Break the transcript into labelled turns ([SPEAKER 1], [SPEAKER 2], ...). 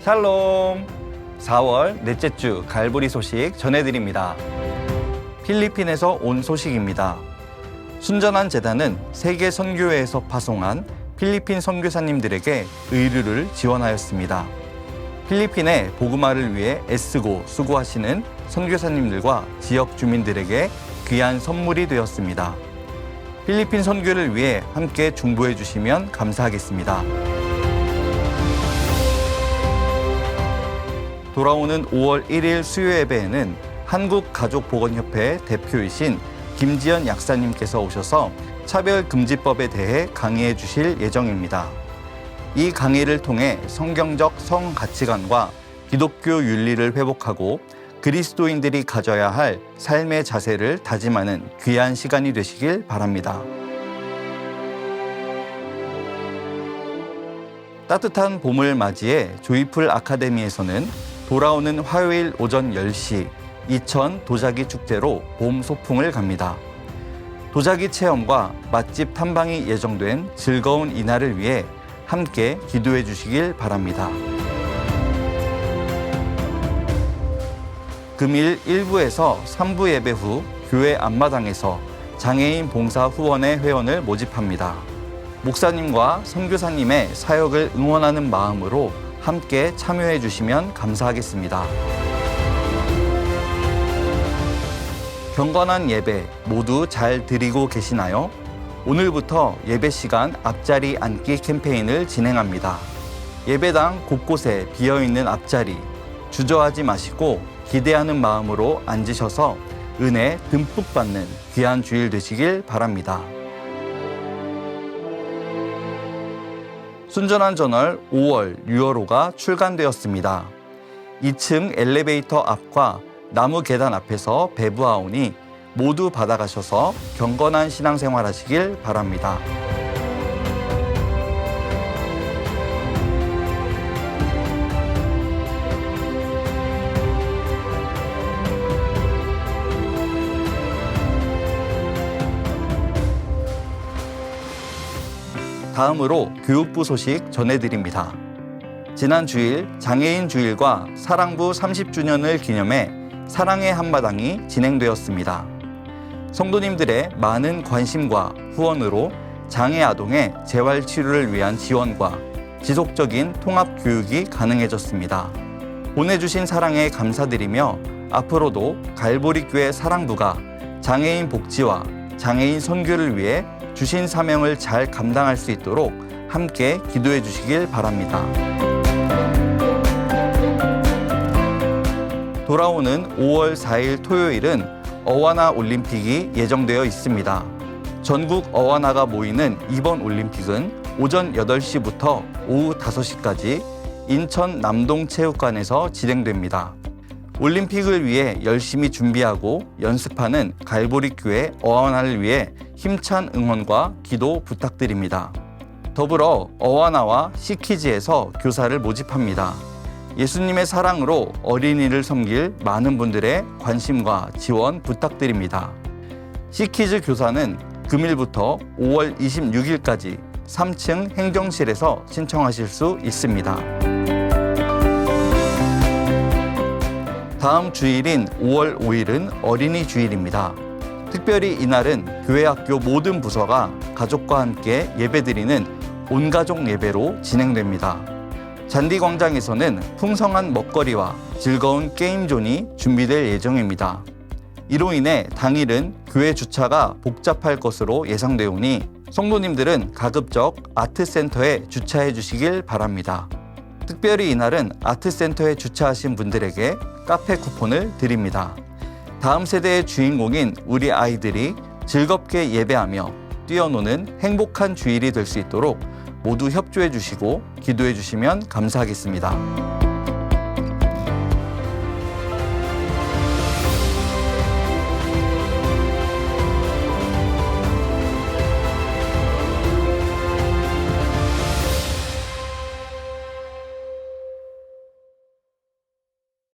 [SPEAKER 1] 샬롬! 4월 넷째 주 갈보리 소식 전해드립니다. 필리핀에서 온 소식입니다. 순전한 재단은 세계 선교회에서 파송한 필리핀 선교사님들에게 의류를 지원하였습니다. 필리핀의 복음화를 위해 애쓰고 수고하시는 선교사님들과 지역 주민들에게 귀한 선물이 되었습니다. 필리핀 선교를 위해 함께 중보해 주시면 감사하겠습니다. 돌아오는 5월 1일 수요 예배에는 한국가족보건협회 대표이신 김지연 약사님께서 오셔서 차별금지법에 대해 강의해 주실 예정입니다. 이 강의를 통해 성경적 성 가치관과 기독교 윤리를 회복하고 그리스도인들이 가져야 할 삶의 자세를 다짐하는 귀한 시간이 되시길 바랍니다. 따뜻한 봄을 맞이해 조이풀 아카데미에서는 돌아오는 화요일 오전 10시 이천 도자기 축제로 봄 소풍을 갑니다. 도자기 체험과 맛집 탐방이 예정된 즐거운 이날을 위해 함께 기도해 주시길 바랍니다. 금일 1부에서 3부 예배 후 교회 앞마당에서 장애인 봉사 후원회 회원을 모집합니다. 목사님과 선교사님의 사역을 응원하는 마음으로 함께 참여해 주시면 감사하겠습니다. 경건한 예배 모두 잘 드리고 계시나요? 오늘부터 예배 시간 앞자리 앉기 캠페인을 진행합니다. 예배당 곳곳에 비어 있는 앞자리 주저하지 마시고 기대하는 마음으로 앉으셔서 은혜 듬뿍 받는 귀한 주일 되시길 바랍니다. 순전한 저널 5월 6월호가 출간되었습니다. 2층 엘리베이터 앞과 나무 계단 앞에서 배부하오니 모두 받아가셔서 경건한 신앙생활 하시길 바랍니다. 다음으로 교육부 소식 전해드립니다. 지난 주일 장애인 주일과 사랑부 30주년을 기념해 사랑의 한마당이 진행되었습니다. 성도님들의 많은 관심과 후원으로 장애 아동의 재활 치료를 위한 지원과 지속적인 통합 교육이 가능해졌습니다. 보내주신 사랑에 감사드리며 앞으로도 갈보리교회 사랑부가 장애인 복지와 장애인 선교를 위해 주신 사명을 잘 감당할 수 있도록 함께 기도해 주시길 바랍니다. 돌아오는 5월 4일 토요일은 어와나 올림픽이 예정되어 있습니다. 전국 어와나가 모이는 이번 올림픽은 오전 8시부터 오후 5시까지 인천 남동체육관에서 진행됩니다. 올림픽을 위해 열심히 준비하고 연습하는 갈보리교회 어와나를 위해 힘찬 응원과 기도 부탁드립니다. 더불어 어와나와 시키즈에서 교사를 모집합니다. 예수님의 사랑으로 어린이를 섬길 많은 분들의 관심과 지원 부탁드립니다. 시키즈 교사는 금일부터 5월 26일까지 3층 행정실에서 신청하실 수 있습니다. 다음 주일인 5월 5일은 어린이 주일입니다. 특별히 이날은 교회 학교 모든 부서가 가족과 함께 예배드리는 온가족 예배로 진행됩니다. 잔디 광장에서는 풍성한 먹거리와 즐거운 게임존이 준비될 예정입니다. 이로 인해 당일은 교회 주차가 복잡할 것으로 예상되오니 성도님들은 가급적 아트센터에 주차해 주시길 바랍니다. 특별히 이날은 아트센터에 주차하신 분들에게 카페 쿠폰을 드립니다. 다음 세대의 주인공인 우리 아이들이 즐겁게 예배하며 뛰어노는 행복한 주일이 될 수 있도록 모두 협조해 주시고 기도해 주시면 감사하겠습니다.